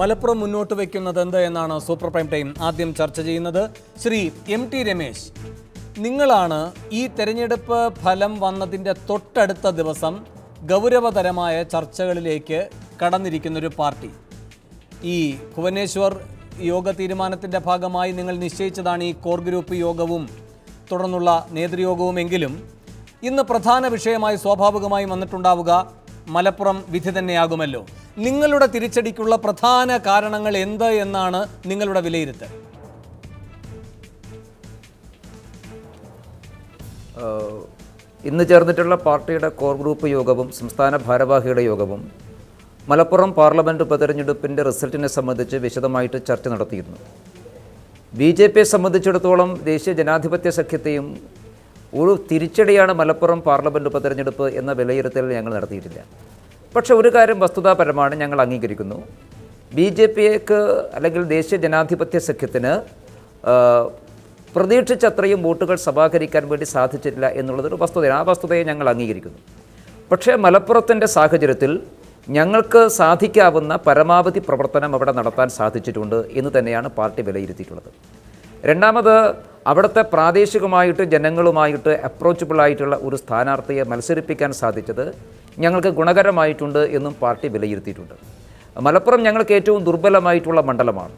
മലപ്പുറം മുന്നോട്ട് വയ്ക്കുന്നത് എന്ത് എന്നാണ് സൂപ്പർ പ്രൈം ടൈം ആദ്യം ചർച്ച ചെയ്യുന്നത്. ശ്രീ എം ടി രമേശ് നിങ്ങളാണ് ഈ തെരഞ്ഞെടുപ്പ് ഫലം വന്നതിന്റെ തൊട്ടടുത്ത ദിവസം ഗൗരവതരമായ ചർച്ചകളിലേക്ക് കടന്നിരിക്കുന്നൊരു പാർട്ടി. ഈ ഭുവനേശ്വർ യോഗ തീരുമാനത്തിന്റെ ഭാഗമായി നിങ്ങൾ നിശ്ചയിച്ചതാണ് ഈ കോർ ഗ്രൂപ്പ് യോഗവും തുടർന്നുള്ള നേതൃയോഗവും എങ്കിലും ഇന്ന് പ്രധാന വിഷയമായി സ്വാഭാവികമായി വന്നിട്ടുണ്ടാവുക മലപ്പുറം വിധി തന്നെയാകുമല്ലോ. നിങ്ങളുടെ തിരിച്ചടിക്കുള്ള പ്രധാന കാരണങ്ങൾ എന്ത് എന്നാണ് നിങ്ങളുടെ വിലയിരുത്തൽ. ഇന്ന് ചേർന്നിട്ടുള്ള പാർട്ടിയുടെ കോർ ഗ്രൂപ്പ് യോഗവും സംസ്ഥാന ഭാരവാഹിയുടെ യോഗവും മലപ്പുറം പാർലമെന്റ് ഉപതെരഞ്ഞെടുപ്പിന്റെ റിസൾട്ടിനെ സംബന്ധിച്ച് വിശദമായിട്ട് ചർച്ച നടത്തിയിരുന്നു. ബി ജെ പിയെ സംബന്ധിച്ചിടത്തോളം ദേശീയ ജനാധിപത്യ സഖ്യത്തെയും ഒരു തിരിച്ചടിയാണ് മലപ്പുറം പാർലമെന്റ് ഉപതെരഞ്ഞെടുപ്പ് എന്ന വിലയിരുത്തൽ ഞങ്ങൾ നടത്തിയിട്ടില്ല. പക്ഷെ ഒരു കാര്യം വസ്തുതാപരമാണ് ഞങ്ങൾ അംഗീകരിക്കുന്നു. ബി ജെ പിക്ക് അല്ലെങ്കിൽ ദേശീയ ജനാധിപത്യ സഖ്യത്തിന് പ്രതീക്ഷിച്ചത്രയും വോട്ടുകൾ സമാഹരിക്കാൻ വേണ്ടി സാധിച്ചിട്ടില്ല എന്നുള്ളതൊരു വസ്തുതയാണ്. ആ വസ്തുതയെ ഞങ്ങൾ അംഗീകരിക്കുന്നു. പക്ഷേ മലപ്പുറത്തിന്റെ സാഹചര്യത്തിൽ ഞങ്ങൾക്ക് സാധിക്കാവുന്ന പരമാവധി പ്രവർത്തനം അവിടെ നടത്താൻ സാധിച്ചിട്ടുണ്ട് എന്ന് തന്നെയാണ് പാർട്ടി വിലയിരുത്തിയിട്ടുള്ളത്. രണ്ടാമത് അവിടുത്തെ പ്രാദേശികമായിട്ട് ജനങ്ങളുമായിട്ട് അപ്രോച്ചബിൾ ആയിട്ടുള്ള ഒരു സ്ഥാനാർത്ഥിയെ മത്സരിപ്പിക്കാൻ സാധിച്ചത് ഞങ്ങൾക്ക് ഗുണകരമായിട്ടുണ്ട് എന്നും പാർട്ടി വിലയിരുത്തിയിട്ടുണ്ട്. മലപ്പുറം ഞങ്ങൾക്ക് ഏറ്റവും ദുർബലമായിട്ടുള്ള മണ്ഡലമാണ്.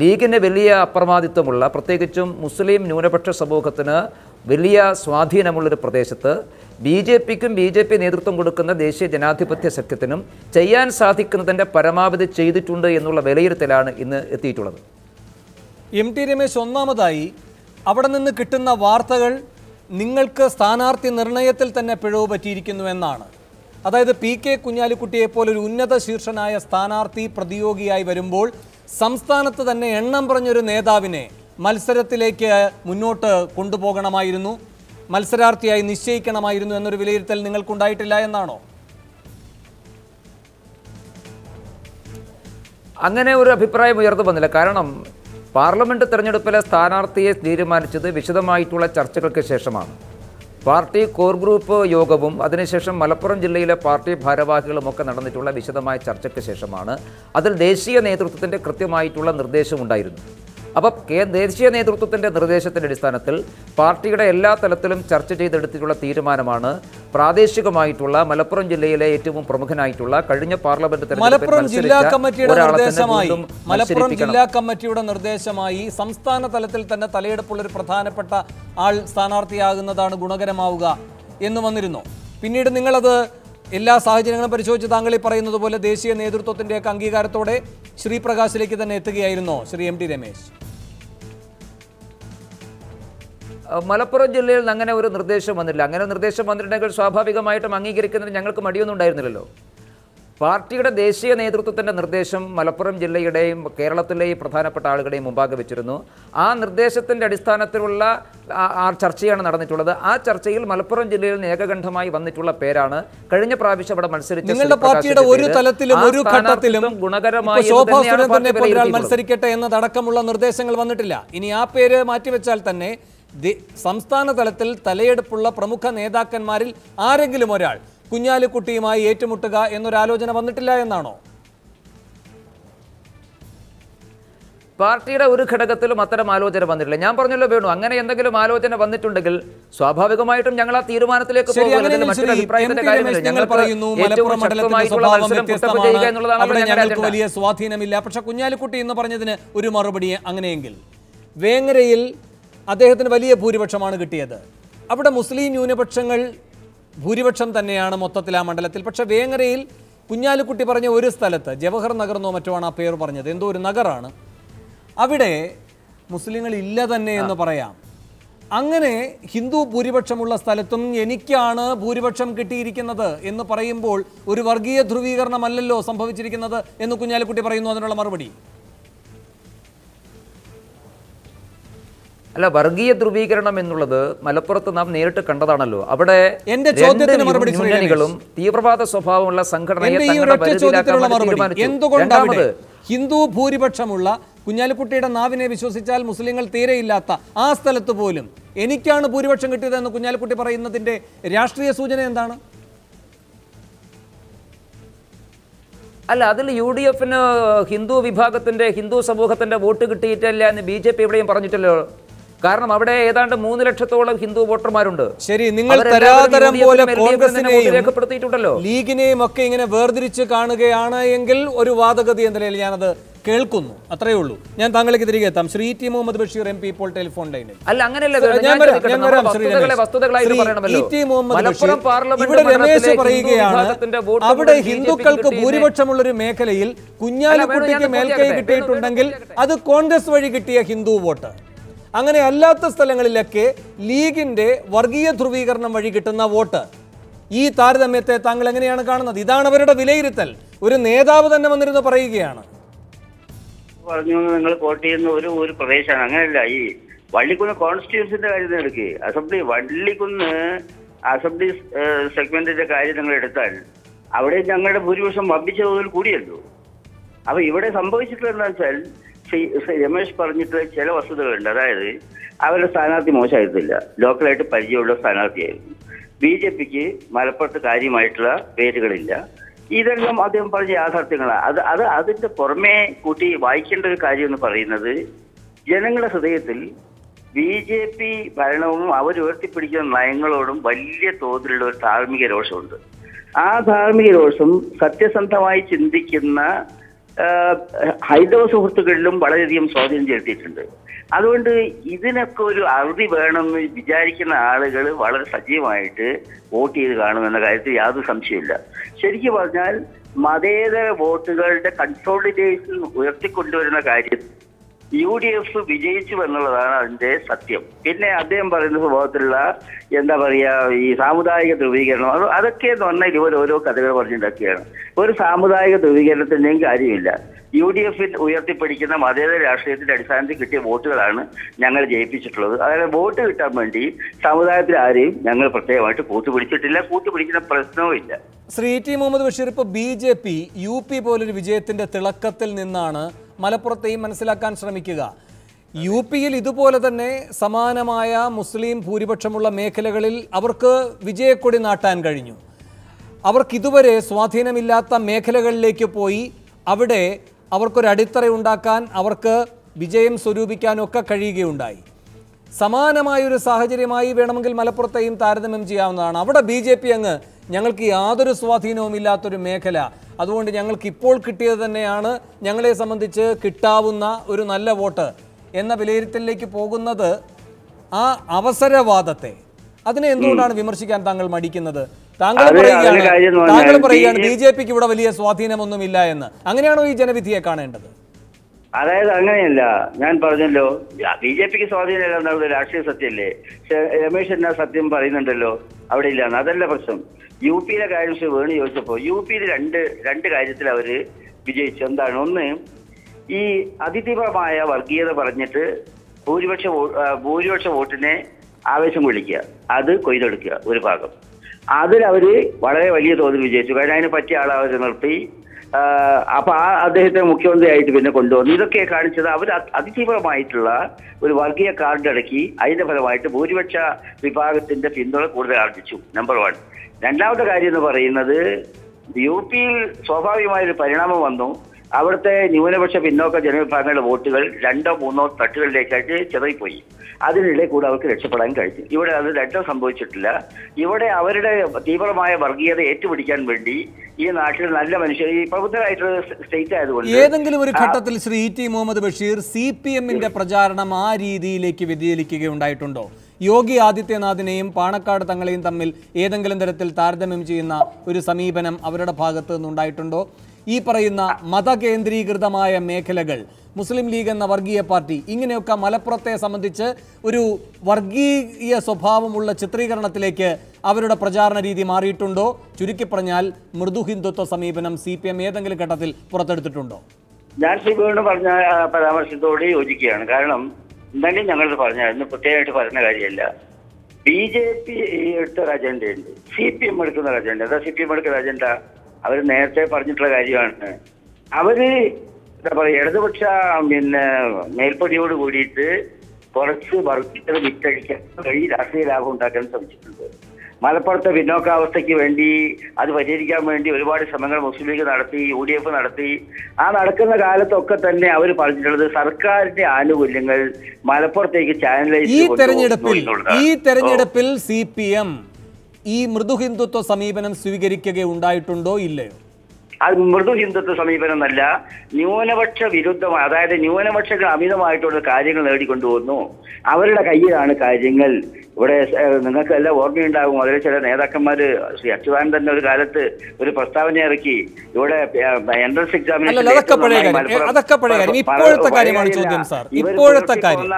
ലീഗിന് വലിയ അപ്രമാദിത്വമുള്ള പ്രത്യേകിച്ചും മുസ്ലിം ന്യൂനപക്ഷ സമൂഹത്തിന് വലിയ സ്വാധീനമുള്ളൊരു പ്രദേശത്ത് ബി ജെ പിക്കും ബി ജെ പി നേതൃത്വം കൊടുക്കുന്ന ദേശീയ ജനാധിപത്യ സഖ്യത്തിനും ചെയ്യാൻ സാധിക്കുന്നതിന്റെ പരമാവധി ചെയ്തിട്ടുണ്ട് എന്നുള്ള വിലയിരുത്തലാണ് ഇന്ന് എത്തിയിട്ടുള്ളത്. എം ടി രമേശ് ഒന്നാമതായി അവിടെ നിന്ന് കിട്ടുന്ന വാർത്തകൾ നിങ്ങൾക്ക് സ്ഥാനാർത്ഥി നിർണയത്തിൽ തന്നെ പിഴവ് പറ്റിയിരിക്കുന്നു എന്നാണ്. അതായത് പി കെ കുഞ്ഞാലിക്കുട്ടിയെ പോലൊരു ഉന്നത ശീർഷനായ സ്ഥാനാർത്ഥി പ്രതിയോഗിയായി വരുമ്പോൾ സംസ്ഥാനത്ത് തന്നെ എണ്ണം പറഞ്ഞൊരു നേതാവിനെ മത്സരത്തിലേക്ക് മുന്നോട്ട് കൊണ്ടുപോകണമായിരുന്നു. മത്സരാർത്ഥിയായി നിശ്ചയിക്കണമായിരുന്നു എന്നൊരു വിലയിരുത്തൽ നിങ്ങൾക്കുണ്ടായിട്ടില്ല എന്നാണോ? അങ്ങനെ ഒരു അഭിപ്രായം ഉയർന്നു വന്നില്ല. കാരണം പാർലമെന്റ് തെരഞ്ഞെടുപ്പിലെ സ്ഥാനാർത്ഥിയെ തീരുമാനിച്ചത് വിശദമായിട്ടുള്ള ചർച്ചകൾക്ക് ശേഷമാണ്. പാർട്ടി കോർ ഗ്രൂപ്പ് യോഗവും അതിനുശേഷം മലപ്പുറം ജില്ലയിലെ പാർട്ടി ഭാരവാഹികളും ഒക്കെ നടന്നിട്ടുള്ള വിശദമായ ചർച്ചയ്ക്ക് ശേഷമാണ് അതിൽ ദേശീയ നേതൃത്വത്തിന്റെ കൃത്യമായിട്ടുള്ള നിർദ്ദേശമുണ്ടായിരുന്നു അപ്പോൾ കേ ദേശീയ നേതൃത്വത്തിന്റെ നിർദ്ദേശത്തിന്റെ അടിസ്ഥാനത്തിൽ പാർട്ടിയുടെ എല്ലാ തലത്തിലും ചർച്ച ചെയ്തെടുത്തിട്ടുള്ള തീരുമാനമാണ് പ്രാദേശികമായിട്ടുള്ള മലപ്പുറം ജില്ലയിലെ ഏറ്റവും പ്രമുഖനായിട്ടുള്ള കഴിഞ്ഞ പാർലമെന്റ് മലപ്പുറം ജില്ലാ കമ്മിറ്റിയുടെ നിർദ്ദേശമായി മലപ്പുറം ജില്ലാ കമ്മിറ്റിയുടെ നിർദ്ദേശമായി സംസ്ഥാന തലത്തിൽ തന്നെ തലയെടുപ്പുള്ള ഒരു പ്രധാനപ്പെട്ട ആൾ സ്ഥാനാർത്ഥിയാകുന്നതാണ് ഗുണകരമാവുക എന്ന് വന്നിരുന്നു. പിന്നീട് നിങ്ങളത് എല്ലാ സാഹചര്യങ്ങളും പരിശോധിച്ച് താങ്കൾ ഈ പറയുന്നത് പോലെ ദേശീയ നേതൃത്വത്തിന്റെയൊക്കെ അംഗീകാരത്തോടെ ശ്രീപ്രകാശിലേക്ക് തന്നെ എത്തുകയായിരുന്നോ ശ്രീ എം ടി രമേശ്. മലപ്പുറം ജില്ലയിൽ നിന്ന് അങ്ങനെ ഒരു നിർദ്ദേശം വന്നില്ല. അങ്ങനെ നിർദ്ദേശം വന്നിട്ടുണ്ടെങ്കിൽ സ്വാഭാവികമായിട്ടും അംഗീകരിക്കുന്നതിന് ഞങ്ങൾക്ക് മടിയൊന്നും ഉണ്ടായിരുന്നില്ലല്ലോ. പാർട്ടിയുടെ ദേശീയ നേതൃത്വത്തിന്റെ നിർദ്ദേശം മലപ്പുറം ജില്ലയുടെയും കേരളത്തിലെയും പ്രധാനപ്പെട്ട ആളുകളുടെയും മുമ്പാകെ വെച്ചിരുന്നു. ആ നിർദ്ദേശത്തിന്റെ അടിസ്ഥാനത്തിലുള്ള ആ- ചർച്ചയാണ് നടന്നിട്ടുള്ളത്. ആ ചർച്ചയിൽ മലപ്പുറം ജില്ലയിൽ നിന്ന് ഏകകണ്ഠമായി വന്നിട്ടുള്ള പേരാണ് കഴിഞ്ഞ പ്രാവശ്യം അവിടെ മത്സരിച്ച നിങ്ങളുടെ പാർട്ടിയുടെ ഒരു തലത്തിലും ഒരു ഘട്ടത്തിലും ഗുണകരമായി. മത്സരിക്കട്ടെ എന്നതടക്കമുള്ള നിർദ്ദേശങ്ങൾ വന്നിട്ടില്ല. ഇനി ആ പേര് മാറ്റിവെച്ചാൽ തന്നെ സംസ്ഥാന തലത്തിൽ തലയെടുപ്പുള്ള പ്രമുഖ നേതാക്കന്മാരിൽ ആരെങ്കിലും ഒരാൾ കുഞ്ഞാലിക്കുട്ടിയുമായി ഏറ്റുമുട്ടുക എന്നൊരാലോചന വന്നിട്ടില്ല എന്നാണോ? പാർട്ടിയുടെ ഒരു ഘടകത്തിലും അത്തരം ആലോചന വന്നിട്ടില്ല. ഞാൻ പറഞ്ഞല്ലോ വേണു അങ്ങനെ എന്തെങ്കിലും ആലോചന വന്നിട്ടുണ്ടെങ്കിൽ സ്വാഭാവികമായിട്ടും ഞങ്ങൾ ആ തീരുമാനത്തിലേക്ക് വലിയ സ്വാധീനമില്ല. പക്ഷെ കുഞ്ഞാലിക്കുട്ടി എന്ന് പറഞ്ഞതിന് ഒരു മറുപടി അങ്ങനെയെങ്കിൽ. വേങ്ങരയിൽ അദ്ദേഹത്തിന് വലിയ ഭൂരിപക്ഷമാണ് കിട്ടിയത്. അവിടെ മുസ്ലിം ന്യൂനപക്ഷങ്ങൾ ഭൂരിപക്ഷം തന്നെയാണ് മൊത്തത്തിൽ ആ മണ്ഡലത്തിൽ. പക്ഷേ വേങ്ങരയിൽ കുഞ്ഞാലിക്കുട്ടി പറഞ്ഞ ഒരു സ്ഥലത്ത് ജവഹർ നഗർ എന്നോ മറ്റോ ആണ് ആ പേര് പറഞ്ഞത്. എന്തോ ഒരു നഗറാണ്. അവിടെ മുസ്ലിങ്ങൾ ഇല്ല തന്നെ എന്ന് പറയാം. അങ്ങനെ ഹിന്ദു ഭൂരിപക്ഷമുള്ള സ്ഥലത്തും എനിക്കാണ് ഭൂരിപക്ഷം കിട്ടിയിരിക്കുന്നത് എന്ന് പറയുമ്പോൾ ഒരു വർഗീയ ധ്രുവീകരണമല്ലല്ലോ സംഭവിച്ചിരിക്കുന്നത് എന്ന് കുഞ്ഞാലിക്കുട്ടി പറയുന്നു. അതിനുള്ള മറുപടി. അല്ല വർഗീയ ധ്രുവീകരണം എന്നുള്ളത് മലപ്പുറത്ത് നാം നേരിട്ട് കണ്ടതാണല്ലോ. അവിടെ എന്റെ മുന്നണികളും തീവ്രവാദ സ്വഭാവമുള്ള സംഘടനയെ തീരുമാനിച്ചു. ഹിന്ദു ഭൂരിപക്ഷമുള്ള കുഞ്ഞാലിക്കുട്ടിയുടെ നാവിനെ വിശ്വസിച്ചാൽ മുസ്ലിങ്ങൾ തീരെയില്ലാത്ത ആ സ്ഥലത്ത് പോലും എനിക്കാണ് ഭൂരിപക്ഷം കിട്ടിയതെന്ന് കുഞ്ഞാലിക്കുട്ടി പറയുന്നതിന്റെ രാഷ്ട്രീയ സൂചന എന്താണ്? അല്ല അതിൽ യു ഡി എഫിന് ഹിന്ദു വിഭാഗത്തിന്റെ ഹിന്ദു സമൂഹത്തിന്റെ വോട്ട് കിട്ടിയിട്ടില്ല എന്ന് ബി ജെ പി എവിടെയും പറഞ്ഞിട്ടില്ലല്ലോ. കാരണം അവിടെ ഏതാണ്ട് മൂന്ന് ലക്ഷത്തോളം ഹിന്ദു വോട്ടർമാരുണ്ട്. ശരി നിങ്ങൾ തരാതരം പോലെ കോൺഗ്രസിനെയും രേഖപ്പെടുത്തിയിട്ടുണ്ടല്ലോ ലീഗിനെയും ഒക്കെ ഇങ്ങനെ വേർതിരിച്ച് കാണുകയാണ് എങ്കിൽ ഒരു വാദഗതി എന്ന നിലയിൽ ഞാനത് കേൾക്കുന്നു. അത്രയേ ഉള്ളൂ. ഞാൻ താങ്കളേക്ക് തിരികെ എത്താം. Shri T Muhammad Basheer M P ഇപ്പോൾ ടെലിഫോൺ ലൈനിൽ. അല്ല ഇവിടെ രമേശ് പറയുകയാണ് അവിടെ ഹിന്ദുക്കൾക്ക് ഭൂരിപക്ഷമുള്ള ഒരു മേഖലയിൽ കുഞ്ഞാലിക്കുട്ടിക്ക് മേൽക്കൈ കിട്ടിയിട്ടുണ്ടെങ്കിൽ അത് കോൺഗ്രസ് വഴി കിട്ടിയ ഹിന്ദു വോട്ട്. അങ്ങനെ അല്ലാത്ത സ്ഥലങ്ങളിലൊക്കെ ലീഗിന്റെ വർഗീയ ധ്രുവീകരണം വഴി കിട്ടുന്ന വോട്ട്. ഈ താരതമ്യത്തെ താങ്കൾ എങ്ങനെയാണ് കാണുന്നത്? ഇതാണ് അവരുടെ വിലയിരുത്തൽ. ഒരു നേതാവ് തന്നെ വന്നിരുന്നു പറയുകയാണ്. പറഞ്ഞു നിങ്ങൾ വോട്ട് ചെയ്യുന്ന ഒരു ഒരു പ്രദേശമാണ്. അങ്ങനെയല്ല ഈ വള്ളിക്കുന്ന് കോൺസ്റ്റിറ്റ്യൂൻസിന്റെ കാര്യം എടുക്കുക അസംബ്ലി വള്ളിക്കുന്ന് അസംബ്ലി സെഗ്മെന്റിന്റെ കാര്യം നിങ്ങൾ എടുത്താൽ അവിടെ ഞങ്ങളുടെ ഭൂരിപക്ഷം വമ്പിച്ച കൂടിയല്ലോ. അപ്പൊ ഇവിടെ സംഭവിച്ചിട്ടുള്ള എന്താ വെച്ചാൽ രമേശ് പറഞ്ഞിട്ടുള്ള ചില വസ്തുതകളുണ്ട്. അതായത് അവരുടെ സ്ഥാനാർത്ഥി മോശമായിരുന്നില്ല ലോക്കലായിട്ട് പരിചയമുള്ള സ്ഥാനാർത്ഥിയായിരുന്നു. ബി ജെ പിക്ക് മലപ്പുറത്ത് കാര്യമായിട്ടുള്ള പേരുകളില്ല. ഇതെല്ലാം അദ്ദേഹം പറഞ്ഞ യാഥാർത്ഥ്യങ്ങളാണ് അത് അത് അതിന്റെ പുറമേ കൂട്ടി വായിക്കേണ്ട ഒരു കാര്യം എന്ന് പറയുന്നത് ജനങ്ങളുടെ ഹൃദയത്തിൽ ബി ജെ പി ഭരണവും അവരുയർത്തിപ്പിടിക്കുന്ന നയങ്ങളോടും വലിയ തോതിലുള്ള ഒരു ധാർമ്മിക രോഷമുണ്ട്. ആ ധാർമ്മിക രോഷം സത്യസന്ധമായി ചിന്തിക്കുന്ന ഹൈന്ദവ സുഹൃത്തുക്കളിലും വളരെയധികം സ്വാധീനം ചെലുത്തിയിട്ടുണ്ട്. അതുകൊണ്ട് ഇതിനൊക്കെ ഒരു അറുതി വേണമെന്ന് വിചാരിക്കുന്ന ആളുകൾ വളരെ സജീവമായിട്ട് വോട്ട് ചെയ്ത് കാണുമെന്ന കാര്യത്തിൽ യാതൊരു സംശയമില്ല ശരിക്കും പറഞ്ഞാൽ മതേതര വോട്ടുകളുടെ കൺസോളിഡേഷൻ ഉയർത്തിക്കൊണ്ടുവരുന്ന കാര്യം യു ഡി എഫ് വിജയിച്ചു എന്നുള്ളതാണ് അതിന്റെ സത്യം. പിന്നെ അദ്ദേഹം പറയുന്ന സ്വഭാവത്തിലുള്ള എന്താ പറയാ ഈ സാമുദായിക ധ്രുവീകരണം അത് അതൊക്കെ എന്ന് പറഞ്ഞാൽ ഇതുപോലെ ഓരോ കഥകൾ പറഞ്ഞുണ്ടാക്കുകയാണ്. ഒരു സാമുദായിക ധ്രുവീകരണത്തിന്റെയും കാര്യമില്ല. യു ഡി എഫിൽ ഉയർത്തിപ്പിടിക്കുന്ന മതേതര രാഷ്ട്രീയത്തിന്റെ അടിസ്ഥാനത്തിൽ കിട്ടിയ വോട്ടുകളാണ് ഞങ്ങൾ ജയിപ്പിച്ചിട്ടുള്ളത്. അതായത് വോട്ട് കിട്ടാൻ വേണ്ടി സമുദായത്തിൽ ആരെയും ഞങ്ങൾ പ്രത്യേകമായിട്ട് കൂട്ടുപിടിച്ചിട്ടില്ല കൂട്ടുപിടിക്കുന്ന പ്രശ്നവും ഇല്ല. ശ്രീ ടി മുഹമ്മദ് ബഷീർ ഇപ്പോൾ B J P U P പോലൊരു വിജയത്തിന്റെ തിളക്കത്തിൽ നിന്നാണ് മലപ്പുറത്തെയും മനസ്സിലാക്കാൻ ശ്രമിക്കുക. യു പിയിൽ ഇതുപോലെ തന്നെ സമാനമായ മുസ്ലിം ഭൂരിപക്ഷമുള്ള മേഖലകളിൽ അവർക്ക് വിജയക്കൊടി നാട്ടാൻ കഴിഞ്ഞു. അവർക്ക് ഇതുവരെ സ്വാധീനമില്ലാത്ത മേഖലകളിലേക്ക് പോയി അവിടെ അവർക്കൊരു അടിത്തറ ഉണ്ടാക്കാൻ അവർക്ക് വിജയം സ്വരൂപിക്കാനൊക്കെ കഴിയുകയുണ്ടായി. സമാനമായൊരു സാഹചര്യമായി വേണമെങ്കിൽ മലപ്പുറത്തെയും താരതമ്യം ചെയ്യാവുന്നതാണ്. അവിടെ ബി അങ്ങ് ഞങ്ങൾക്ക് യാതൊരു സ്വാധീനവും ഇല്ലാത്തൊരു മേഖല. അതുകൊണ്ട് ഞങ്ങൾക്ക് ഇപ്പോൾ കിട്ടിയത് തന്നെയാണ് ഞങ്ങളെ സംബന്ധിച്ച് കിട്ടാവുന്ന ഒരു നല്ല വോട്ട്. എന്ന വിലയിരുത്തലിലേക്ക് പോകുന്നത് ആ അവസരവാദത്തെ. അതിനെ എന്തുകൊണ്ടാണ് വിമർശിക്കാൻ താങ്കൾ മടിക്കുന്നത്? താങ്കൾ പറയുകയാണ് താങ്കൾ പറയുകയാണ് ബി ജെ പിക്ക് ഇവിടെ വലിയ സ്വാധീനമൊന്നുമില്ല എന്ന്. അങ്ങനെയാണോ ഈ ജനവിധിയെ കാണേണ്ടത്? അതായത് അങ്ങനെയല്ല ഞാൻ പറഞ്ഞല്ലോ ബി ജെ പിക്ക് സ്വാധീനമില്ല എന്നുള്ളത് രാഷ്ട്രീയ സത്യമല്ലേ പക്ഷെ രമേശ് എന്നാ സത്യം പറയുന്നുണ്ടല്ലോ അവിടെ ഇല്ലാന്ന് അതല്ല പ്രശ്നം. യു പിയിലെ കാര്യം വേണു ചോദിച്ചപ്പോൾ യു പിയിൽ രണ്ട് രണ്ട് കാര്യത്തിൽ അവർ വിജയിച്ചു. എന്താണ്? ഒന്ന് ഈ അതിതീവ്രമായ വർഗീയത പറഞ്ഞിട്ട് ഭൂരിപക്ഷ ഭൂരിപക്ഷ വോട്ടിനെ ആവേശം കൊള്ളിക്കുക. അത് കൊയ്തെടുക്കുക ഒരു ഭാഗം. അതിൽ അവർ വളരെ വലിയ തോതിൽ വിജയിച്ചു. കാരണം അതിന് പറ്റിയ ആളെ അവർ നിർത്തി അപ്പൊ ആ അദ്ദേഹത്തെ മുഖ്യമന്ത്രിയായിട്ട് പിന്നെ കൊണ്ടുവന്നു. ഇതൊക്കെ കാണിച്ചത് അവർ അത് അതിതീവ്രമായിട്ടുള്ള ഒരു വർഗീയ കാർഡ് ഇറക്കി അതിന്റെ ഫലമായിട്ട് ഭൂരിപക്ഷ വിഭാഗത്തിന്റെ പിന്തുണ കൂടുതൽ ആർജിച്ചു നമ്പർ വൺ രണ്ടാമത്തെ കാര്യം എന്ന് പറയുന്നത് യു പിയിൽ സ്വാഭാവികമായൊരു പരിണാമം വന്നു. അവിടുത്തെ ന്യൂനപക്ഷ പിന്നോക്ക ജനവിഭാഗങ്ങളുടെ വോട്ടുകൾ രണ്ടോ മൂന്നോ തട്ടുകളിലേക്കായിട്ട് ചിതറിപ്പോയി. അതിനിടെ കൂടെ അവർക്ക് രക്ഷപ്പെടാൻ കഴിഞ്ഞു. ഇവിടെ അത് രണ്ടോ സംഭവിച്ചിട്ടില്ല. ഇവിടെ അവരുടെ തീവ്രമായ വർഗീയത ഏറ്റുപിടിക്കാൻ വേണ്ടി ഈ നാട്ടിൽ നല്ല മനുഷ്യർ ഈ പ്രബുദ്ധരായിട്ടുള്ള സ്റ്റേറ്റ് ആയതുകൊണ്ട് ഏതെങ്കിലും ഒരു ഘട്ടത്തിൽ Shri T Muhammad Basheer C P എമ്മിന്റെ പ്രചാരണം ആ രീതിയിലേക്ക് വ്യതിചലിക്കുകയുണ്ടായിട്ടുണ്ടോ? യോഗി ആദിത്യനാഥിനെയും പാണക്കാട് തങ്ങളെയും തമ്മിൽ ഏതെങ്കിലും തരത്തിൽ താരതമ്യം ചെയ്യുന്ന ഒരു സമീപനം അവരുടെ ഭാഗത്ത് നിന്നുണ്ടായിട്ടുണ്ടോ? ഈ പറയുന്ന മതകേന്ദ്രീകൃതമായ മേഖലകൾ മുസ്ലിം ലീഗ് എന്ന വർഗീയ പാർട്ടി ഇങ്ങനെയൊക്കെ മലപ്പുറത്തെ സംബന്ധിച്ച് ഒരു വർഗീയ സ്വഭാവമുള്ള ചിത്രീകരണത്തിലേക്ക് അവരുടെ പ്രചാരണ രീതി മാറിയിട്ടുണ്ടോ? ചുരുക്കി പറഞ്ഞാൽ മൃദു ഹിന്ദുത്വ സമീപനം സി പി എം ഏതെങ്കിലും ഘട്ടത്തിൽ പുറത്തെടുത്തിട്ടുണ്ടോ? ഞാൻ ശ്രീ പറഞ്ഞ പരാമർശത്തോട് യോജിക്കുകയാണ്. കാരണം എന്തായാലും ഞങ്ങൾ പറഞ്ഞായിരുന്നു പ്രത്യേകമായിട്ട് പറയുന്ന കാര്യമല്ല. ബി ജെ പി എടുത്ത ഒരു അജണ്ടയുണ്ട് സി പി എം എടുക്കുന്ന ഒരു അജണ്ട എന്താ സി പി എം എടുക്കുന്ന അജണ്ട അവർ നേരത്തെ പറഞ്ഞിട്ടുള്ള കാര്യമാണ്. അവർ എന്താ പറയുക ഇടതുപക്ഷ പിന്നെ മേൽപ്പടിയോട് കൂടിയിട്ട് കുറച്ച് വർഗീയത വിറ്റഴിക്കാൻ വഴി രാഷ്ട്രീയ ലാഭം ഉണ്ടാക്കാൻ ശ്രമിച്ചിട്ടുണ്ട്. മലപ്പുറത്തെ പിന്നോക്കാവസ്ഥയ്ക്ക് വേണ്ടി അത് പരിഹരിക്കാൻ വേണ്ടി ഒരുപാട് ശ്രമങ്ങൾ മുസ്ലിം ലീഗ് നടത്തി യു ഡി എഫ് നടത്തി. ആ നടക്കുന്ന കാലത്തൊക്കെ തന്നെ അവർ പറഞ്ഞിട്ടുള്ളത് സർക്കാരിന്റെ ആനുകൂല്യങ്ങൾ മലപ്പുറത്തേക്ക് ചാനലൈസ് ഈ തെരഞ്ഞെടുപ്പിൽ ഈ തെരഞ്ഞെടുപ്പിൽ സി പി എം ഈ മൃദു ഹിന്ദുത്വ സമീപനം സ്വീകരിക്കുകയുണ്ടായിട്ടുണ്ടോ ഇല്ലയോ? അത് മൃദു ഹിന്ദുത്വ സമീപനം എന്നല്ല ന്യൂനപക്ഷ വിരുദ്ധമായ അതായത് ന്യൂനപക്ഷങ്ങൾ അമിതമായിട്ടുള്ള കാര്യങ്ങൾ നേടിക്കൊണ്ടുവന്നു അവരുടെ കയ്യിലാണ് കാര്യങ്ങൾ ഇവിടെ നിങ്ങൾക്ക് എല്ലാം ഓർമ്മയുണ്ടാകും അതിൽ ചില നേതാക്കന്മാർ ശ്രീ അച്യുതാനന്ദൻ ഒരു കാലത്ത് ഒരു പ്രസ്താവന ഇറക്കി ഇവിടെ എൻട്രൻസ് എക്സാമിനേഷൻ. ഇപ്പോഴത്തെ കാര്യമാണ് ചോദ്യം, സാർ. ഇപ്പോഴത്തെ കാര്യം.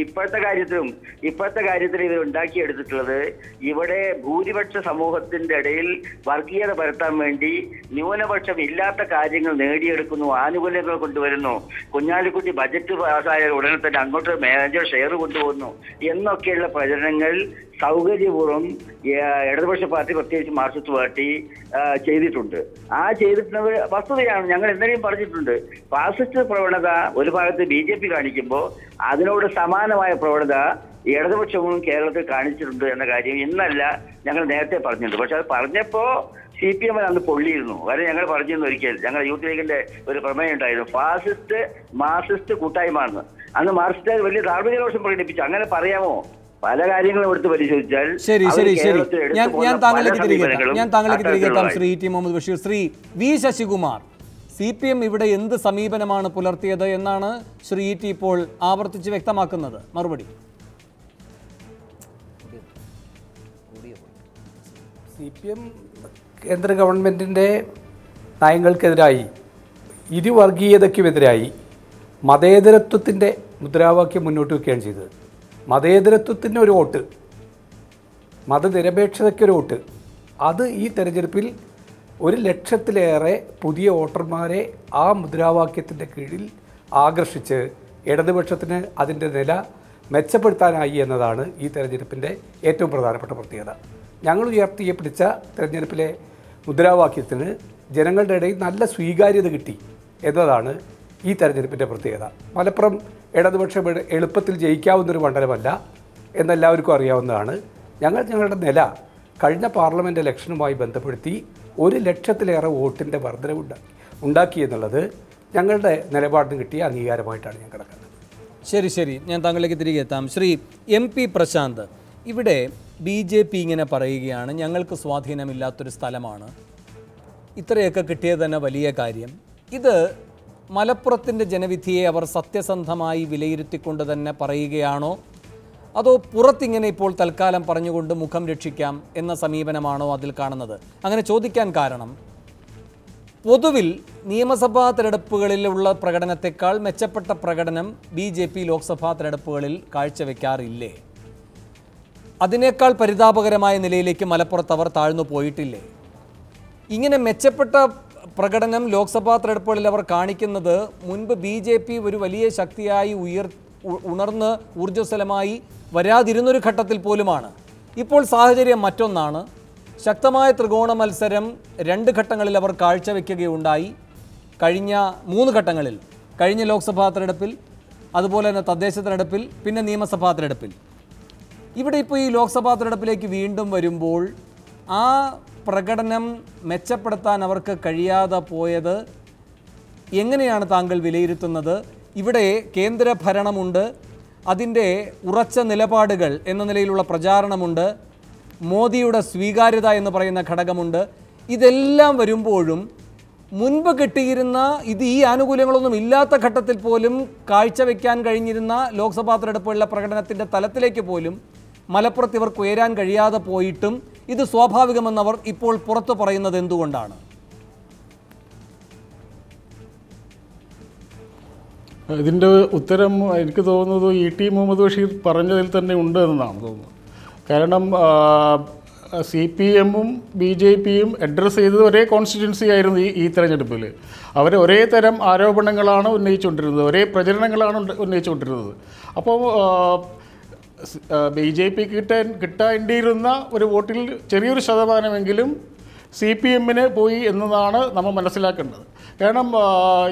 ഇപ്പോഴത്തെ കാര്യത്തിലും ഇപ്പോഴത്തെ കാര്യത്തിൽ ഇവർ ഉണ്ടാക്കിയെടുത്തിട്ടുള്ളത് ഇവിടെ ഭൂരിപക്ഷ സമൂഹത്തിന്റെ ഇടയിൽ വർഗീയത പരത്താൻ വേണ്ടി ന്യൂനപക്ഷം ഇല്ലാത്ത കാര്യങ്ങൾ നേടിയെടുക്കുന്നു ആനുകൂല്യങ്ങൾ കൊണ്ടുവരുന്നു കുഞ്ഞാലിക്കുട്ടി ബജറ്റ് പാസ്സായ ഉടനെ തന്നെ അങ്ങോട്ട് മാനേജർ ഷെയർ കൊണ്ടുപോകുന്നു എന്നൊക്കെയുള്ള പ്രചരണങ്ങൾ സൗകര്യപൂർവം ഇടതുപക്ഷ പാർട്ടി പ്രത്യേകിച്ച് മാർക്സിസ്റ്റ് പാർട്ടി ചെയ്തിട്ടുണ്ട്. ആ ചെയ്തിട്ടുള്ളത് വസ്തുതയാണ്. ഞങ്ങൾ എന്തെങ്കിലും പറഞ്ഞിട്ടുണ്ട്. ഫാസിസ്റ്റ് പ്രവണത ഒരു ഭാഗത്ത് ബി ജെ പി കാണിക്കുമ്പോൾ അതിനോട് സമാനമായ പ്രവണത ഇടതുപക്ഷവും കേരളത്തിൽ കാണിച്ചിട്ടുണ്ട് എന്ന കാര്യം ഇന്നല്ല ഞങ്ങൾ നേരത്തെ പറഞ്ഞിട്ടുണ്ട്. പക്ഷെ അത് പറഞ്ഞപ്പോ സി പി എം അന്ന് പൊള്ളിയിരുന്നു. കാരണം ഞങ്ങൾ പറഞ്ഞിരുന്നു ഒരിക്കൽ. ഞങ്ങൾ യൂത്ത് ലീഗിന്റെ ഒരു പ്രമേയം ഉണ്ടായിരുന്നു. ഫാസിസ്റ്റ് മാർസിസ്റ്റ് കൂട്ടായ്മ അന്ന് മാർസിസ്റ്റ് വലിയ ധാർമ്മിക ദോഷം പ്രകടിപ്പിച്ചു. അങ്ങനെ പറയാമോ? പല കാര്യങ്ങളും എടുത്ത് പരിശോധിച്ചാൽ ശരി ശരി ശരി. ഞാൻ താങ്കളിലേക്ക് തിരികെ ഞാൻ താങ്കളിലേക്ക് തിരികെ എത്താം. Shri. T Muhammad Basheer. Shri V Sasikumar. C P M ഇവിടെ എന്ത് സമീപനമാണ് പുലർത്തിയത് എന്നാണ് ശ്രീ ഇ ടി ഇപ്പോൾ ആവർത്തിച്ച് വ്യക്തമാക്കുന്നത്. മറുപടി. സി പി എം കേന്ദ്ര ഗവൺമെന്റിന്റെ നയങ്ങൾക്കെതിരായി ഇരുവർഗീയതയ്ക്കുമെതിരായി മതേതരത്വത്തിന്റെ മുദ്രാവാക്യം മുന്നോട്ട് വയ്ക്കുകയാണ് ചെയ്തത്. മതേതരത്വത്തിന്റെ ഒരു വോട്ട് മതനിരപേക്ഷതയ്ക്കൊരു വോട്ട് അത് ഈ തെരഞ്ഞെടുപ്പിൽ ഒരു ലക്ഷത്തിലേറെ പുതിയ വോട്ടർമാരെ ആ മുദ്രാവാക്യത്തിന്റെ കീഴിൽ ആകർഷിച്ച് ഇടതുപക്ഷത്തിന് അതിന്റെ നില മെച്ചപ്പെടുത്താനായി എന്നതാണ് ഈ തെരഞ്ഞെടുപ്പിന്റെ ഏറ്റവും പ്രധാനപ്പെട്ട പ്രത്യേകത. ഞങ്ങൾ ഉയർത്തിയ പിടിച്ച തെരഞ്ഞെടുപ്പിലെ മുദ്രാവാക്യത്തിന് ജനങ്ങളുടെ ഇടയിൽ നല്ല സ്വീകാര്യത കിട്ടി എന്നതാണ് ഈ തെരഞ്ഞെടുപ്പിന്റെ പ്രത്യേകത. മലപ്പുറം ഇടതുപക്ഷം എളു- എളുപ്പത്തിൽ ജയിക്കാവുന്നൊരു മണ്ഡലമല്ല എന്നെല്ലാവർക്കും അറിയാവുന്നതാണ്. ഞങ്ങൾ ഞങ്ങളുടെ നില കഴിഞ്ഞ പാർലമെന്റ് ഇലക്ഷനുമായി ബന്ധപ്പെടുത്തി ഒരു ലക്ഷത്തിലേറെ വോട്ടിന്റെ വർധനവുണ്ടാക്കി ഉണ്ടാക്കി എന്നുള്ളത് ഞങ്ങളുടെ നിലപാടിന് കിട്ടിയ അംഗീകാരമായിട്ടാണ് ഞാൻ കിടക്കുന്നത് ശരി ശരി. ഞാൻ താങ്കളിലേക്ക് തിരികെ എത്താം. ശ്രീ എം പി പ്രശാന്ത് ഇവിടെ ബി ജെ പി ഇങ്ങനെ പറയുകയാണ് ഞങ്ങൾക്ക് സ്വാധീനമില്ലാത്തൊരു സ്ഥലമാണ്. ഇത്രയൊക്കെ കിട്ടിയത് തന്നെ വലിയ കാര്യം. ഇത് മലപ്പുറത്തിന്റെ ജനവിധിയെ അവർ സത്യസന്ധമായി വിലയിരുത്തിക്കൊണ്ട് തന്നെ പറയുകയാണോ? അതോ പുറത്തിങ്ങനെ ഇപ്പോൾ തൽക്കാലം പറഞ്ഞുകൊണ്ട് മുഖം രക്ഷിക്കാം എന്ന സമീപനമാണോ അതിൽ കാണുന്നത്? അങ്ങനെ ചോദിക്കാൻ കാരണം പൊതുവിൽ നിയമസഭാ തെരഞ്ഞെടുപ്പുകളിലുള്ള പ്രകടനത്തെക്കാൾ മെച്ചപ്പെട്ട പ്രകടനം ബി ജെ പി ലോക്സഭാ തെരഞ്ഞെടുപ്പുകളിൽ കാഴ്ചവെക്കാറില്ലേ? അതിനേക്കാൾ പരിതാപകരമായ നിലയിലേക്ക് മലപ്പുറത്ത് അവർ താഴ്ന്നു പോയിട്ടില്ലേ? ഇങ്ങനെ മെച്ചപ്പെട്ട പ്രകടനം ലോക്സഭാ തിരഞ്ഞെടുപ്പുകളിൽ അവർ കാണിക്കുന്നത് മുൻപ് ബി ഒരു വലിയ ശക്തിയായി ഉയർ ഉണർന്ന് ഊർജസ്വലമായി വരാതിരുന്നൊരു ഘട്ടത്തിൽ പോലുമാണ്. ഇപ്പോൾ സാഹചര്യം മറ്റൊന്നാണ്. ശക്തമായ ത്രികോണ മത്സരം രണ്ട് ഘട്ടങ്ങളിൽ അവർ കാഴ്ചവെക്കുകയുണ്ടായി. കഴിഞ്ഞ മൂന്ന് ഘട്ടങ്ങളിൽ. കഴിഞ്ഞ ലോക്സഭാ തെരഞ്ഞെടുപ്പിൽ അതുപോലെ തന്നെ തദ്ദേശ തെരഞ്ഞെടുപ്പിൽ പിന്നെ നിയമസഭാ തെരഞ്ഞെടുപ്പിൽ. ഇവിടെ ഇപ്പോൾ ഈ ലോക്സഭാ തെരഞ്ഞെടുപ്പിലേക്ക് വീണ്ടും വരുമ്പോൾ ആ പ്രകടനം മെച്ചപ്പെടുത്താൻ അവർക്ക് കഴിയാതെ പോയത് എങ്ങനെയാണ് താങ്കൾ വിലയിരുത്തുന്നത്? ഇവിടെ കേന്ദ്ര ഭരണമുണ്ട്. അതിന്റെ ഉറച്ച നിലപാടുകൾ എന്ന നിലയിലുള്ള പ്രചാരണമുണ്ട്. മോദിയുടെ സ്വീകാര്യത എന്ന് പറയുന്ന ഘടകമുണ്ട്. ഇതെല്ലാം വരുമ്പോഴും മുൻപ് കിട്ടിയിരുന്ന ഇത് ഈ ആനുകൂല്യങ്ങളൊന്നും ഇല്ലാത്ത ഘട്ടത്തിൽ പോലും കാഴ്ചവെക്കാൻ കഴിഞ്ഞിരുന്ന ലോക്സഭാ തെരഞ്ഞെടുപ്പുകളിലെ പ്രകടനത്തിന്റെ തലത്തിലേക്ക് പോലും മലപ്പുറത്ത് ഇവർക്ക് ഉയരാൻ കഴിയാതെ പോയിട്ടും ഇത് സ്വാഭാവികമെന്നവർ ഇപ്പോൾ പുറത്തു പറയുന്നത് എന്തുകൊണ്ടാണ്? ഇതിന്റെ ഉത്തരം എനിക്ക് തോന്നുന്നത് ഇ ടി മുഹമ്മദ് ബഷീർ പറഞ്ഞതിൽ തന്നെ ഉണ്ട് എന്നാണ് തോന്നുന്നത്. കാരണം സി പി എമ്മും ബി ജെ പിയും അഡ്രസ്സ് ചെയ്തത് ഒരേ കോൺസ്റ്റിറ്റ്യൻസി ആയിരുന്നു ഈ ഈ തെരഞ്ഞെടുപ്പിൽ. അവർ ഒരേ തരം ആരോപണങ്ങളാണ് ഉന്നയിച്ചുകൊണ്ടിരുന്നത് ഒരേ പ്രചരണങ്ങളാണ് ഉന്നയിച്ചുകൊണ്ടിരുന്നത്. അപ്പോൾ ബി ജെ പി കിട്ടാൻ കിട്ടേണ്ടിയിരുന്ന ഒരു വോട്ടിൽ ചെറിയൊരു ശതമാനമെങ്കിലും സി പി എമ്മിന് പോയി എന്നതാണ് നമ്മൾ മനസ്സിലാക്കേണ്ടത്. കാരണം